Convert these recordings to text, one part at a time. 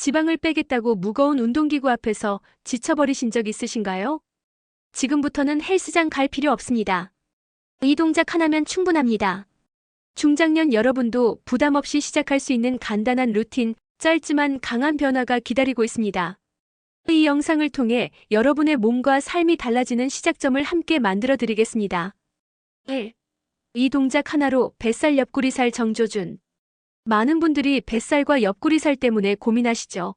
지방을 빼겠다고 무거운 운동기구 앞에서 지쳐버리신 적 있으신가요? 지금부터는 헬스장 갈 필요 없습니다. 이 동작 하나면 충분합니다. 중장년 여러분도 부담 없이 시작할 수 있는 간단한 루틴, 짧지만 강한 변화가 기다리고 있습니다. 이 영상을 통해 여러분의 몸과 삶이 달라지는 시작점을 함께 만들어 드리겠습니다. 1. 이 동작 하나로 뱃살 옆구리 살 정조준. 많은 분들이 뱃살과 옆구리살 때문에 고민하시죠.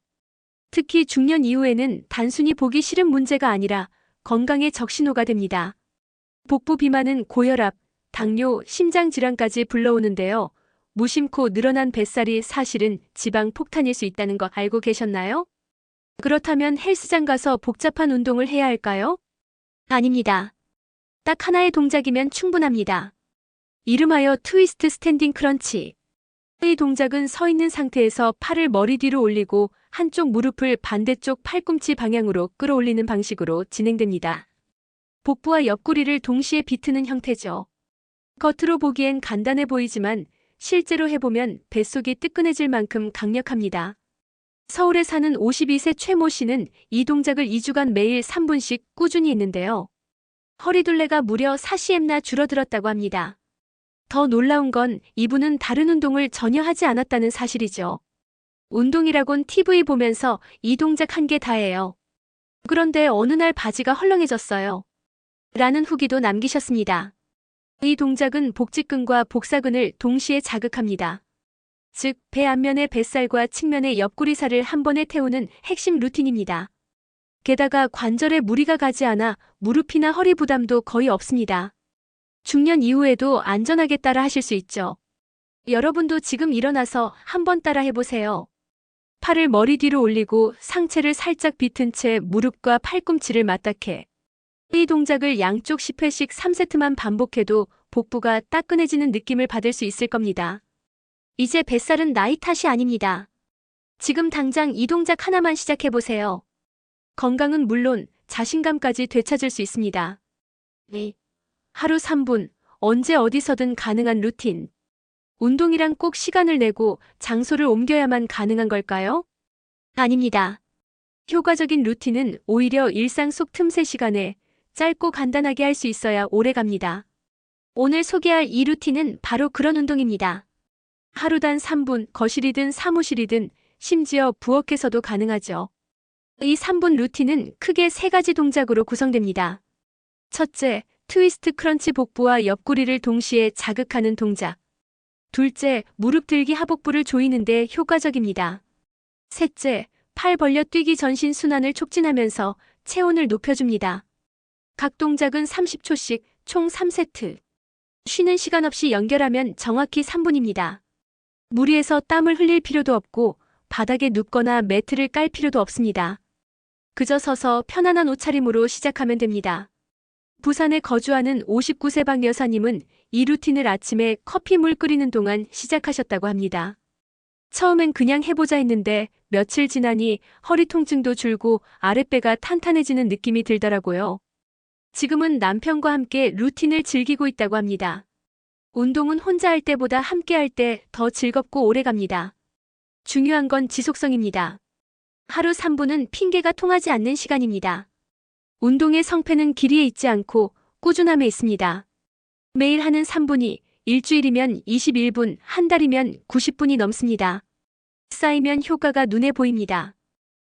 특히 중년 이후에는 단순히 보기 싫은 문제가 아니라 건강의 적신호가 됩니다. 복부 비만은 고혈압, 당뇨, 심장 질환까지 불러오는데요. 무심코 늘어난 뱃살이 사실은 지방 폭탄일 수 있다는 거 알고 계셨나요? 그렇다면 헬스장 가서 복잡한 운동을 해야 할까요? 아닙니다. 딱 하나의 동작이면 충분합니다. 이름하여 트위스트 스탠딩 크런치. 이 동작은 서 있는 상태에서 팔을 머리 뒤로 올리고 한쪽 무릎을 반대쪽 팔꿈치 방향으로 끌어올리는 방식으로 진행됩니다. 복부와 옆구리를 동시에 비트는 형태죠. 겉으로 보기엔 간단해 보이지만 실제로 해보면 뱃속이 뜨끈해질 만큼 강력합니다. 서울에 사는 52세 최모 씨는 이 동작을 2주간 매일 3분씩 꾸준히 했는데요. 허리둘레가 무려 40m나 줄어들었다고 합니다. 더 놀라운 건 이분은 다른 운동을 전혀 하지 않았다는 사실이죠. 운동이라곤 TV 보면서 이 동작 한개 다예요. 그런데 어느 날 바지가 헐렁해졌어요. 라는 후기도 남기셨습니다. 이 동작은 복직근과 복사근을 동시에 자극합니다. 즉, 배 앞면의 뱃살과 측면의 옆구리살을 한 번에 태우는 핵심 루틴입니다. 게다가 관절에 무리가 가지 않아 무릎이나 허리 부담도 거의 없습니다. 중년 이후에도 안전하게 따라 하실 수 있죠. 여러분도 지금 일어나서 한번 따라 해보세요. 팔을 머리 뒤로 올리고 상체를 살짝 비튼 채 무릎과 팔꿈치를 맞닿게. 이 동작을 양쪽 10회씩 3세트만 반복해도 복부가 따끈해지는 느낌을 받을 수 있을 겁니다. 이제 뱃살은 나이 탓이 아닙니다. 지금 당장 이 동작 하나만 시작해보세요. 건강은 물론 자신감까지 되찾을 수 있습니다. 네. 하루 3분, 언제 어디서든 가능한 루틴. 운동이란 꼭 시간을 내고 장소를 옮겨야만 가능한 걸까요? 아닙니다. 효과적인 루틴은 오히려 일상 속 틈새 시간에 짧고 간단하게 할 수 있어야 오래 갑니다. 오늘 소개할 이 루틴은 바로 그런 운동입니다. 하루단 3분, 거실이든 사무실이든 심지어 부엌에서도 가능하죠. 이 3분 루틴은 크게 세 가지 동작으로 구성됩니다. 첫째, 트위스트 크런치 복부와 옆구리를 동시에 자극하는 동작. 둘째, 무릎 들기 하복부를 조이는데 효과적입니다. 셋째, 팔 벌려 뛰기 전신 순환을 촉진하면서 체온을 높여줍니다. 각 동작은 30초씩 총 3세트. 쉬는 시간 없이 연결하면 정확히 3분입니다. 무리해서 땀을 흘릴 필요도 없고 바닥에 눕거나 매트를 깔 필요도 없습니다. 그저 서서 편안한 옷차림으로 시작하면 됩니다. 부산에 거주하는 59세 박 여사님은 이 루틴을 아침에 커피 물 끓이는 동안 시작하셨다고 합니다. 처음엔 그냥 해보자 했는데 며칠 지나니 허리 통증도 줄고 아랫배가 탄탄해지는 느낌이 들더라고요. 지금은 남편과 함께 루틴을 즐기고 있다고 합니다. 운동은 혼자 할 때보다 함께 할 때 더 즐겁고 오래 갑니다. 중요한 건 지속성입니다. 하루 3분은 핑계가 통하지 않는 시간입니다. 운동의 성패는 길이에 있지 않고 꾸준함에 있습니다. 매일 하는 3분이 일주일이면 21분, 한 달이면 90분이 넘습니다. 쌓이면 효과가 눈에 보입니다.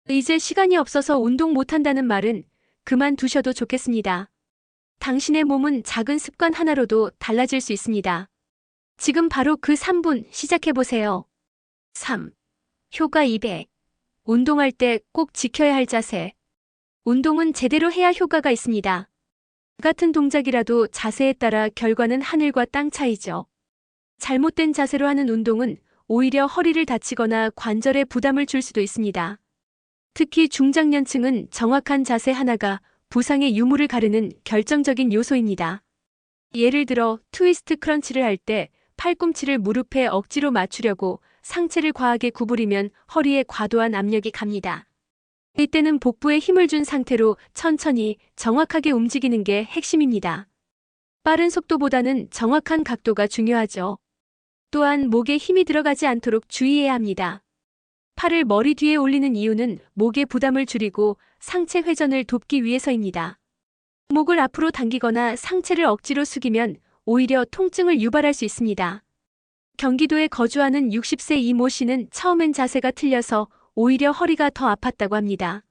이제 시간이 없어서 운동 못한다는 말은 그만두셔도 좋겠습니다. 당신의 몸은 작은 습관 하나로도 달라질 수 있습니다. 지금 바로 그 3분 시작해보세요. 3. 효과 200. 운동할 때 꼭 지켜야 할 자세. 운동은 제대로 해야 효과가 있습니다. 같은 동작이라도 자세에 따라 결과는 하늘과 땅 차이죠. 잘못된 자세로 하는 운동은 오히려 허리를 다치거나 관절에 부담을 줄 수도 있습니다. 특히 중장년층은 정확한 자세 하나가 부상의 유무를 가르는 결정적인 요소입니다. 예를 들어 트위스트 크런치를 할 때 팔꿈치를 무릎에 억지로 맞추려고 상체를 과하게 구부리면 허리에 과도한 압력이 갑니다. 이때는 복부에 힘을 준 상태로 천천히 정확하게 움직이는 게 핵심입니다. 빠른 속도보다는 정확한 각도가 중요하죠. 또한 목에 힘이 들어가지 않도록 주의해야 합니다. 팔을 머리 뒤에 올리는 이유는 목의 부담을 줄이고 상체 회전을 돕기 위해서입니다. 목을 앞으로 당기거나 상체를 억지로 숙이면 오히려 통증을 유발할 수 있습니다. 경기도에 거주하는 60세 이모 씨는 처음엔 자세가 틀려서 오히려 허리가 더 아팠다고 합니다.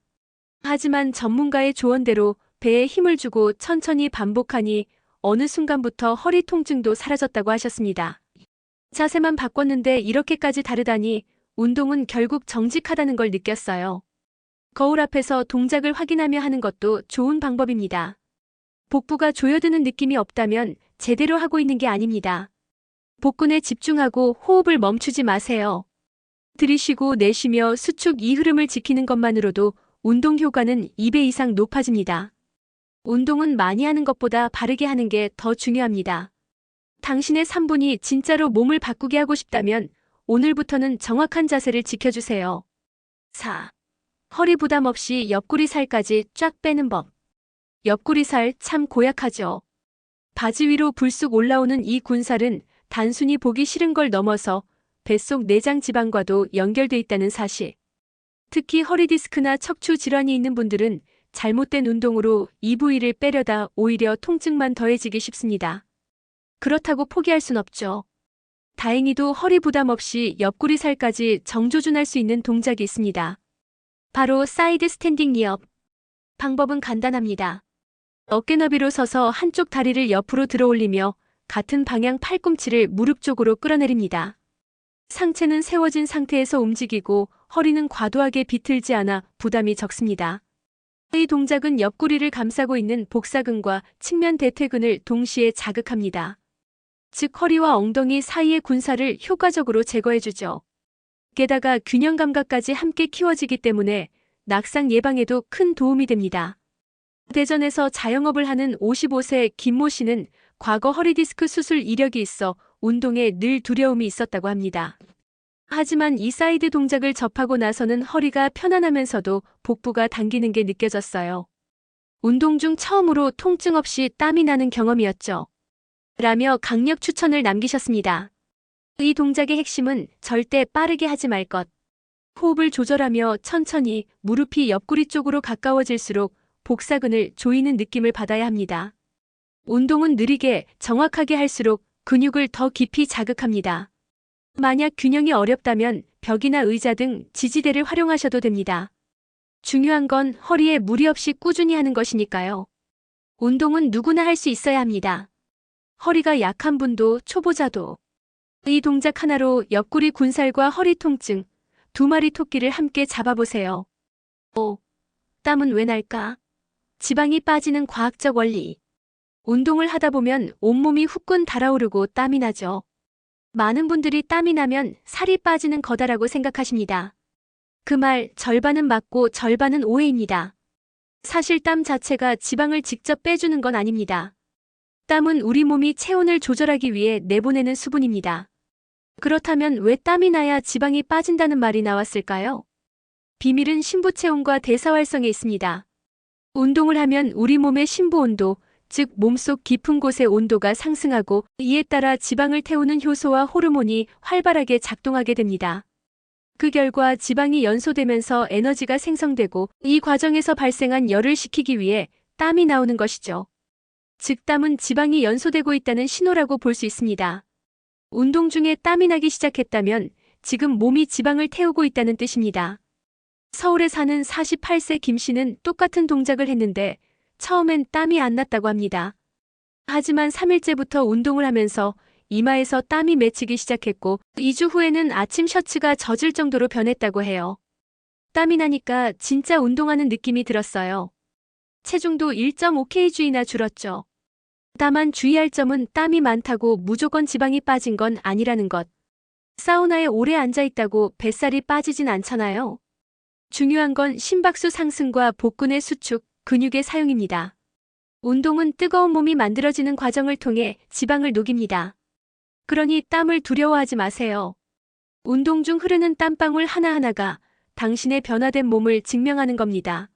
하지만 전문가의 조언대로 배에 힘을 주고 천천히 반복하니 어느 순간부터 허리 통증도 사라졌다고 하셨습니다. 자세만 바꿨는데 이렇게까지 다르다니 운동은 결국 정직하다는 걸 느꼈어요. 거울 앞에서 동작을 확인하며 하는 것도 좋은 방법입니다. 복부가 조여드는 느낌이 없다면 제대로 하고 있는 게 아닙니다. 복근에 집중하고 호흡을 멈추지 마세요. 들이쉬고 내쉬며 수축 이 흐름을 지키는 것만으로도 운동 효과는 2배 이상 높아집니다. 운동은 많이 하는 것보다 바르게 하는 게 더 중요합니다. 당신의 3분이 진짜로 몸을 바꾸게 하고 싶다면 오늘부터는 정확한 자세를 지켜주세요. 4. 허리 부담 없이 옆구리 살까지 쫙 빼는 법. 옆구리 살 참 고약하죠. 바지 위로 불쑥 올라오는 이 군살은 단순히 보기 싫은 걸 넘어서 뱃속 내장 지방과도 연결돼 있다는 사실. 특히 허리 디스크나 척추 질환이 있는 분들은 잘못된 운동으로 이 부위를 빼려다 오히려 통증만 더해지기 쉽습니다. 그렇다고 포기할 순 없죠. 다행히도 허리 부담 없이 옆구리 살까지 정조준할 수 있는 동작이 있습니다. 바로 사이드 스탠딩 니업. 방법은 간단합니다. 어깨 너비로 서서 한쪽 다리를 옆으로 들어 올리며 같은 방향 팔꿈치를 무릎 쪽으로 끌어내립니다. 상체는 세워진 상태에서 움직이고 허리는 과도하게 비틀지 않아 부담이 적습니다. 이 동작은 옆구리를 감싸고 있는 복사근과 측면 대퇴근을 동시에 자극합니다. 즉 허리와 엉덩이 사이의 군살을 효과적으로 제거해주죠. 게다가 균형 감각까지 함께 키워지기 때문에 낙상 예방에도 큰 도움이 됩니다. 대전에서 자영업을 하는 55세 김모 씨는 과거 허리디스크 수술 이력이 있어 운동에 늘 두려움이 있었다고 합니다. 하지만 이 사이드 동작을 접하고 나서는 허리가 편안하면서도 복부가 당기는 게 느껴졌어요. 운동 중 처음으로 통증 없이 땀이 나는 경험이었죠. 라며 강력 추천을 남기셨습니다. 이 동작의 핵심은 절대 빠르게 하지 말 것. 호흡을 조절하며 천천히 무릎이 옆구리 쪽으로 가까워질수록 복사근을 조이는 느낌을 받아야 합니다. 운동은 느리게 정확하게 할수록 근육을 더 깊이 자극합니다. 만약 균형이 어렵다면 벽이나 의자 등 지지대를 활용하셔도 됩니다. 중요한 건 허리에 무리 없이 꾸준히 하는 것이니까요. 운동은 누구나 할 수 있어야 합니다. 허리가 약한 분도 초보자도 이 동작 하나로 옆구리 군살과 허리 통증, 두 마리 토끼를 함께 잡아보세요. 오, 땀은 왜 날까? 지방이 빠지는 과학적 원리. 운동을 하다 보면 온몸이 후끈 달아오르고 땀이 나죠. 많은 분들이 땀이 나면 살이 빠지는 거다라고 생각하십니다. 그 말 절반은 맞고 절반은 오해입니다. 사실 땀 자체가 지방을 직접 빼주는 건 아닙니다. 땀은 우리 몸이 체온을 조절하기 위해 내보내는 수분입니다. 그렇다면 왜 땀이 나야 지방이 빠진다는 말이 나왔을까요? 비밀은 신부 체온과 대사 활성에 있습니다. 운동을 하면 우리 몸의 신부 온도, 즉 몸속 깊은 곳의 온도가 상승하고 이에 따라 지방을 태우는 효소와 호르몬이 활발하게 작동하게 됩니다. 그 결과 지방이 연소되면서 에너지가 생성되고 이 과정에서 발생한 열을 식히기 위해 땀이 나오는 것이죠. 즉 땀은 지방이 연소되고 있다는 신호라고 볼 수 있습니다. 운동 중에 땀이 나기 시작했다면 지금 몸이 지방을 태우고 있다는 뜻입니다. 서울에 사는 48세 김 씨는 똑같은 동작을 했는데 처음엔 땀이 안 났다고 합니다. 하지만 3일째부터 운동을 하면서 이마에서 땀이 맺히기 시작했고 2주 후에는 아침 셔츠가 젖을 정도로 변했다고 해요. 땀이 나니까 진짜 운동하는 느낌이 들었어요. 체중도 1.5kg나 줄었죠. 다만 주의할 점은 땀이 많다고 무조건 지방이 빠진 건 아니라는 것. 사우나에 오래 앉아 있다고 뱃살이 빠지진 않잖아요. 중요한 건 심박수 상승과 복근의 수축, 근육의 사용입니다. 운동은 뜨거운 몸이 만들어지는 과정을 통해 지방을 녹입니다. 그러니 땀을 두려워하지 마세요. 운동 중 흐르는 땀방울 하나하나가 당신의 변화된 몸을 증명하는 겁니다.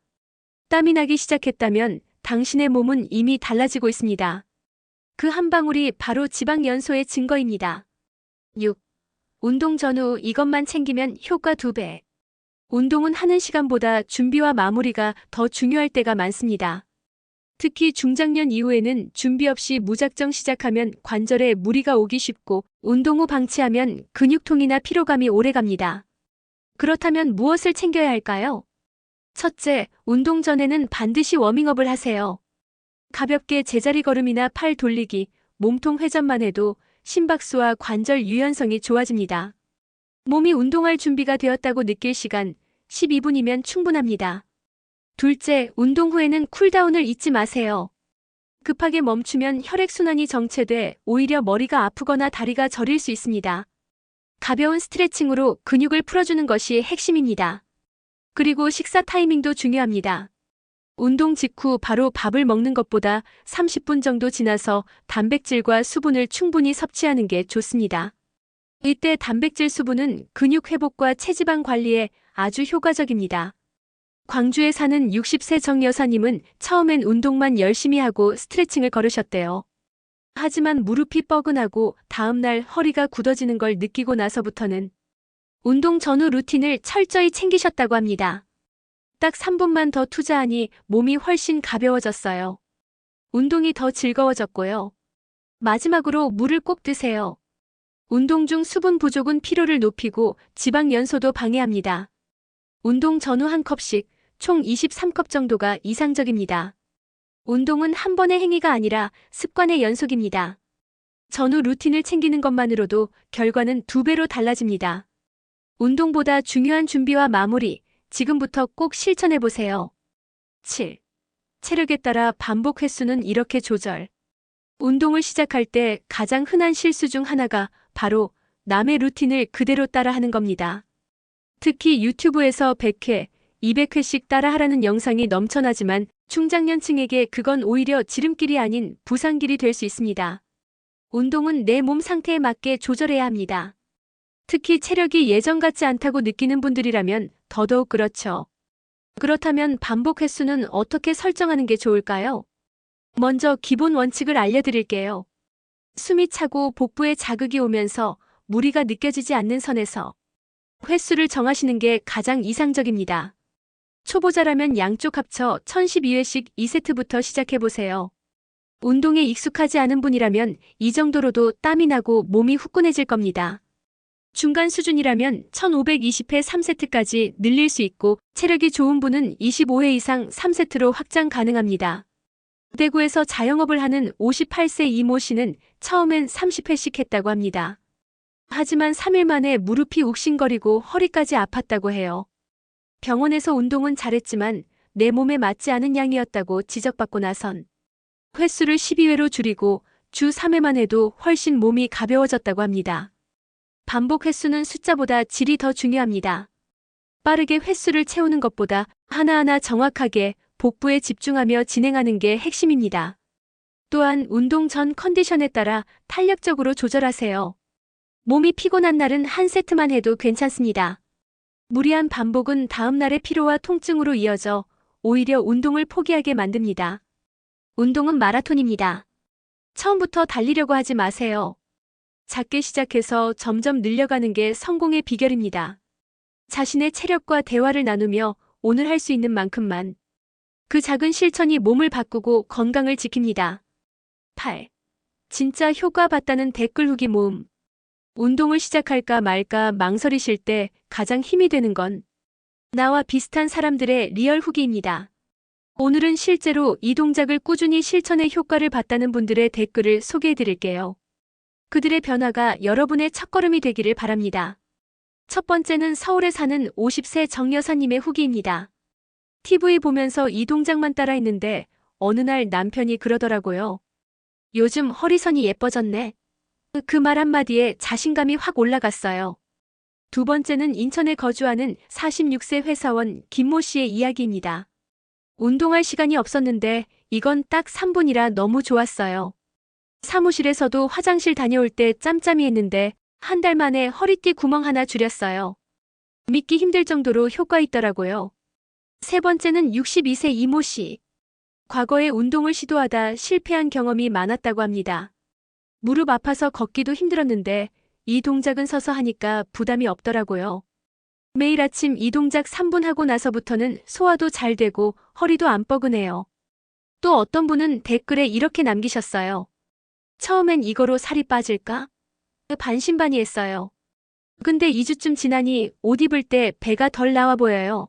땀이 나기 시작했다면 당신의 몸은 이미 달라지고 있습니다. 그 한 방울이 바로 지방 연소의 증거입니다. 6. 운동 전후 이것만 챙기면 효과 2배. 운동은 하는 시간보다 준비와 마무리가 더 중요할 때가 많습니다. 특히 중장년 이후에는 준비 없이 무작정 시작하면 관절에 무리가 오기 쉽고 운동 후 방치하면 근육통이나 피로감이 오래갑니다. 그렇다면 무엇을 챙겨야 할까요? 첫째, 운동 전에는 반드시 워밍업을 하세요. 가볍게 제자리 걸음이나 팔 돌리기, 몸통 회전만 해도 심박수와 관절 유연성이 좋아집니다. 몸이 운동할 준비가 되었다고 느낄 시간 12분이면 충분합니다. 둘째, 운동 후에는 쿨다운을 잊지 마세요. 급하게 멈추면 혈액순환이 정체돼 오히려 머리가 아프거나 다리가 저릴 수 있습니다. 가벼운 스트레칭으로 근육을 풀어주는 것이 핵심입니다. 그리고 식사 타이밍도 중요합니다. 운동 직후 바로 밥을 먹는 것보다 30분 정도 지나서 단백질과 수분을 충분히 섭취하는 게 좋습니다. 이때 단백질 수분은 근육 회복과 체지방 관리에 아주 효과적입니다. 광주에 사는 60세 정 여사님은 처음엔 운동만 열심히 하고 스트레칭을 걸으셨대요. 하지만 무릎이 뻐근하고 다음날 허리가 굳어지는 걸 느끼고 나서부터는 운동 전후 루틴을 철저히 챙기셨다고 합니다. 딱 3분만 더 투자하니 몸이 훨씬 가벼워졌어요. 운동이 더 즐거워졌고요. 마지막으로 물을 꼭 드세요. 운동 중 수분 부족은 피로를 높이고 지방 연소도 방해합니다. 운동 전후 한 컵씩 총 23컵 정도가 이상적입니다. 운동은 한 번의 행위가 아니라 습관의 연속입니다. 전후 루틴을 챙기는 것만으로도 결과는 두 배로 달라집니다. 운동보다 중요한 준비와 마무리, 지금부터 꼭 실천해 보세요. 7. 체력에 따라 반복 횟수는 이렇게 조절. 운동을 시작할 때 가장 흔한 실수 중 하나가 바로 남의 루틴을 그대로 따라 하는 겁니다. 특히 유튜브에서 100회, 200회씩 따라하라는 영상이 넘쳐나지만 중장년층에게 그건 오히려 지름길이 아닌 부상길이 될 수 있습니다. 운동은 내 몸 상태에 맞게 조절해야 합니다. 특히 체력이 예전 같지 않다고 느끼는 분들이라면 더더욱 그렇죠. 그렇다면 반복 횟수는 어떻게 설정하는 게 좋을까요? 먼저 기본 원칙을 알려드릴게요. 숨이 차고 복부에 자극이 오면서 무리가 느껴지지 않는 선에서 횟수를 정하시는 게 가장 이상적입니다. 초보자라면 양쪽 합쳐 1012회씩 2세트부터 시작해보세요. 운동에 익숙하지 않은 분이라면 이 정도로도 땀이 나고 몸이 후끈해질 겁니다. 중간 수준이라면 1520회 3세트까지 늘릴 수 있고 체력이 좋은 분은 25회 이상 3세트로 확장 가능합니다. 대구에서 자영업을 하는 58세 이모 씨는 처음엔 30회씩 했다고 합니다. 하지만 3일 만에 무릎이 욱신거리고 허리까지 아팠다고 해요. 병원에서 운동은 잘했지만 내 몸에 맞지 않은 양이었다고 지적받고 나선 횟수를 12회로 줄이고 주 3회만 해도 훨씬 몸이 가벼워졌다고 합니다. 반복 횟수는 숫자보다 질이 더 중요합니다. 빠르게 횟수를 채우는 것보다 하나하나 정확하게 복부에 집중하며 진행하는 게 핵심입니다. 또한 운동 전 컨디션에 따라 탄력적으로 조절하세요. 몸이 피곤한 날은 한 세트만 해도 괜찮습니다. 무리한 반복은 다음날의 피로와 통증으로 이어져 오히려 운동을 포기하게 만듭니다. 운동은 마라톤입니다. 처음부터 달리려고 하지 마세요. 작게 시작해서 점점 늘려가는 게 성공의 비결입니다. 자신의 체력과 대화를 나누며 오늘 할 수 있는 만큼만 그 작은 실천이 몸을 바꾸고 건강을 지킵니다. 8. 진짜 효과 봤다는 댓글 후기 모음. 운동을 시작할까 말까 망설이실 때 가장 힘이 되는 건 나와 비슷한 사람들의 리얼 후기입니다. 오늘은 실제로 이 동작을 꾸준히 실천해 효과를 봤다는 분들의 댓글을 소개해 드릴게요. 그들의 변화가 여러분의 첫걸음이 되기를 바랍니다. 첫 번째는 서울에 사는 50세 정 여사님의 후기입니다. TV 보면서 이 동작만 따라 했는데 어느 날 남편이 그러더라고요. 요즘 허리선이 예뻐졌네. 그 말 한마디에 자신감이 확 올라갔어요. 두 번째는 인천에 거주하는 46세 회사원 김모 씨의 이야기입니다. 운동할 시간이 없었는데 이건 딱 3분이라 너무 좋았어요. 사무실에서도 화장실 다녀올 때 짬짬이 했는데 한 달 만에 허리띠 구멍 하나 줄였어요. 믿기 힘들 정도로 효과 있더라고요. 세 번째는 62세 이모 씨. 과거에 운동을 시도하다 실패한 경험이 많았다고 합니다. 무릎 아파서 걷기도 힘들었는데 이 동작은 서서 하니까 부담이 없더라고요. 매일 아침 이 동작 3분 하고 나서부터는 소화도 잘 되고 허리도 안 뻐근해요. 또 어떤 분은 댓글에 이렇게 남기셨어요. 처음엔 이거로 살이 빠질까? 반신반의했어요. 근데 2주쯤 지나니 옷 입을 때 배가 덜 나와 보여요.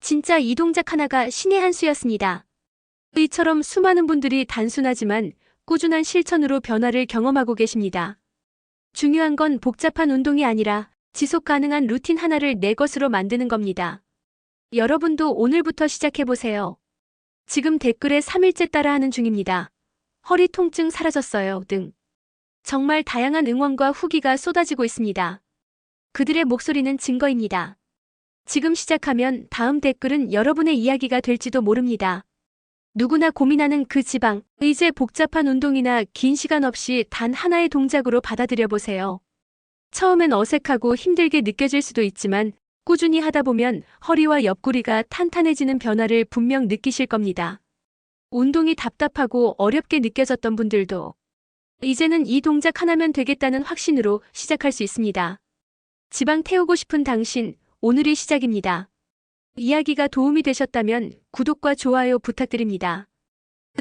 진짜 이 동작 하나가 신의 한 수였습니다. 이처럼 수많은 분들이 단순하지만 꾸준한 실천으로 변화를 경험하고 계십니다. 중요한 건 복잡한 운동이 아니라 지속 가능한 루틴 하나를 내 것으로 만드는 겁니다. 여러분도 오늘부터 시작해보세요. 지금 댓글에 3일째 따라하는 중입니다. 허리 통증 사라졌어요 등. 정말 다양한 응원과 후기가 쏟아지고 있습니다. 그들의 목소리는 증거입니다. 지금 시작하면 다음 댓글은 여러분의 이야기가 될지도 모릅니다. 누구나 고민하는 그 지방, 이제 복잡한 운동이나 긴 시간 없이 단 하나의 동작으로 받아들여 보세요. 처음엔 어색하고 힘들게 느껴질 수도 있지만 꾸준히 하다 보면 허리와 옆구리가 탄탄해지는 변화를 분명 느끼실 겁니다. 운동이 답답하고 어렵게 느껴졌던 분들도 이제는 이 동작 하나면 되겠다는 확신으로 시작할 수 있습니다. 지방 태우고 싶은 당신, 오늘이 시작입니다. 이야기가 도움이 되셨다면 구독과 좋아요 부탁드립니다.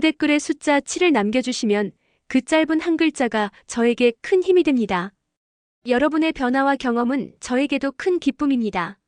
댓글에 숫자 7을 남겨주시면 그 짧은 한 글자가 저에게 큰 힘이 됩니다. 여러분의 변화와 경험은 저에게도 큰 기쁨입니다.